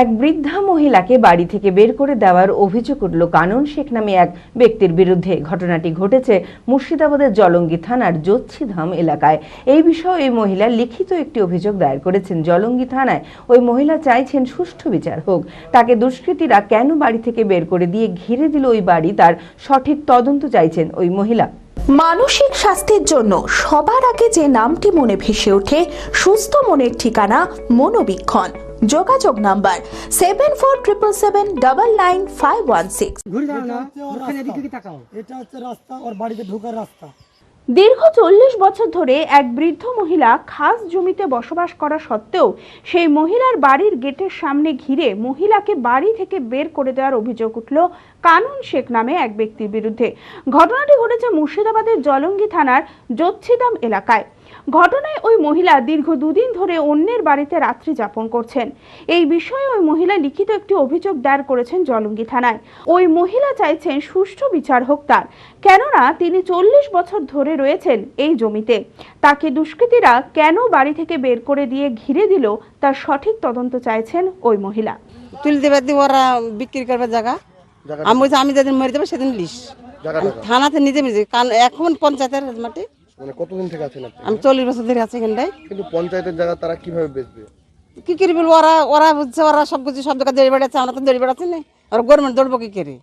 এক বৃদ্ধা মহিলাকে বাড়ি থেকে বের করে দেওয়ার অভিযোগ উঠল কানন শেখ নামে এক ব্যক্তির বিরুদ্ধে। ঘটনাটি ঘটেছে মুর্শিদাবাদের জলঙ্গি থানার জোচ্ছিধাম এলাকায়। এই বিষয়ে ওই মহিলা লিখিত একটি অভিযোগ দায়ের করেছেন। জলঙ্গি থানায় ওই মহিলা চাইছেন সুষ্ঠু বিচার হোক। তাকে দুষ্কৃতীরা কেন বাড়ি থেকে বের করে দিয়ে ঘিরে দিল ওই বাড়ি? তার সঠিক তদন্ত চাইছেন ওই মহিলা। মানসিক স্বাস্থ্যের জন্য সবার আগে যে নামটি মনে ভেসে ওঠে, সুস্থ মনের ঠিকানা মনোবীক্ষণ। যোগাযোগ number seven four triple seven double nine five one six এটা হচ্ছে রাস্তা। ওর বাড়িতে ঢোকার রাস্তা দীর্ঘ চল্লিশ বছর ধরে এক বৃদ্ধ মহিলা খাস জমিতে বসবাস করা সত্ত্বেও সেই মহিলার বাড়ির গেটের সামনে ঘিরে মহিলাকে বাড়ি থেকে বের করে দেওয়ার অভিযোগ উঠল কানুন শেখ নামে এক ব্যক্তির বিরুদ্ধে ঘটনাটি ঘটেছে মুর্শিদাবাদের জলঙ্গি থানার জোচ্ছিদাম এলাকায় ঘটনায় ওই মহিলা দীর্ঘ দুদিন ধরে অন্যের বাড়িতে রাত্রি যাপন করছেন। এই বিষয়ে ওই মহিলা লিখিত একটি অভিযোগ দায়ের করেছেন জলঙ্গি থানায়। ওই মহিলা চাইছেন সুষ্ঠু বিচার হোক তার কেননা তিনি চল্লিশ বছর ধরে রয়েছেন এই জমিতে। তাকে দুষ্কৃতীরা কেন বাড়ি থেকে বের করে দিয়ে ঘিরে দিল তার সঠিক তদন্ত চাইছেন ওই মহিলা। তুলে দেবে ওরা বিক্রি করবে জায়গা। আমি বলছি আমি যেদিন মরে যাব সেদিন লিস। থানাতে নিজে নিজে কারণ এখন পঞ্চায়েতের মাটি। মানে কতদিন থেকে আছেন আপনি? আমি চল্লিশ বছর ধরে আছি এখানটায়। কিন্তু পঞ্চায়েতের জায়গা তারা কীভাবে বেচবে? কি করি বলব? ওরা ওরা বুঝছে ওরা সব কিছু সব জায়গায় দৌড়ে বেড়াচ্ছে আমরা তো দৌড়ে বেড়াচ্ছি না। ওরা গভর্নমেন্ট দৌড়বো কি করে?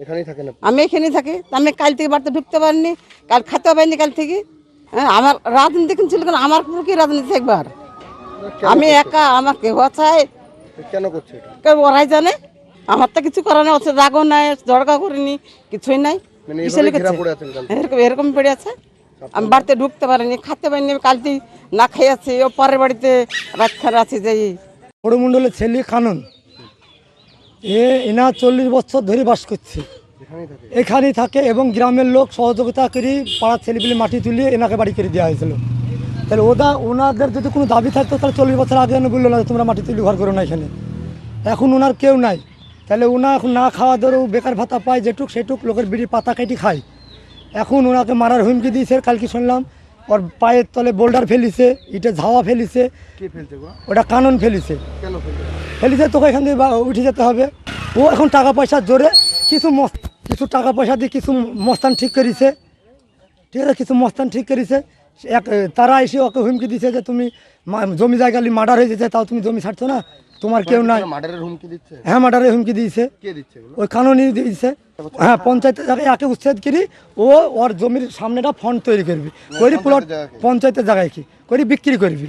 এখানেই থাকেন আমি এখানেই থাকি। আমি কাল থেকে বাড়িতে ঢুকতে পারিনি কাল খেতেও পারিনি কাল থেকে। হ্যাঁ আমার রাজনীতি কিন্তু ছিল আমার পুরো কি রাজনীতি একবার আমি একা আমার কেউ চাই। কেন করছে কেউ ওরাই জানে। আমার তো কিছু করার নেই হচ্ছে রাগও নাই জড়কা করিনি কিছুই নাই। মানে? এরকম এরকম পড়ে আছে। আমি বাড়িতে ঢুকতে পারিনি খাতে পারিনি কালকে না খেয়ে আছি ও পরের বাড়িতে রাত খার আছি যে বড়মণ্ডলের ছেলে খানন, এ এনা চল্লিশ বছর ধরে বাস করছে। এখানেই থাকে এবং গ্রামের লোক সহযোগিতা করে পাড়ার ছেলেপিলে মাটি তুলে এনাকে বাড়ি করে দেওয়া হয়েছিল। তাহলে ওদা, ওনাদের যদি কোনো দাবি থাকতো, তাহলে চল্লিশ বছর আগে বলল না তোমরা মাটি তুলে ঘর করো না এখানে। এখন ওনার কেউ নাই। তাহলে ওনা এখন না খাওয়া ধরেও বেকার ভাতা পায় যেটুক সেটুক লোকের বিড়ি পাতা কেটে খায়। এখন ওনাকে মারার হুমকি দিয়েছে কালকে শুনলাম। ওর পায়ের তলে বোল্ডার ফেলিছে ইটে ঝাওয়া ফেলিছে। ওটা কানন ফেলিছে। ফেলিছে? তোকে এখান থেকে উঠে যেতে হবে। ও এখন টাকা পয়সার জোরে কিছু কিছু টাকা পয়সা দিয়ে কিছু মস্তান ঠিক করেছে। ঠিক আছে কিছু মস্তান ঠিক করেছে। এক তারা এসে ওকে হুমকি দিছে যে তুমি জমি জায়গা মার্ডার হয়ে যেতে তাও তুমি জমি ছাড়ছো না? তোমার কেউ নাই। মার্ডারের হুমকি দিচ্ছে? হ্যাঁ মার্ডারের হুমকি দিয়েছে। ওই কানুনি দিয়েছে। হ্যাঁ পঞ্চায়েতের জায়গায় একে উচ্ছেদ করি ও ওর জমির সামনেটা ফন্ড তৈরি করবি। করি প্লট? পঞ্চায়েতের জায়গায় কি? করি বিক্রি করবি।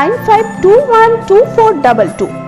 95212422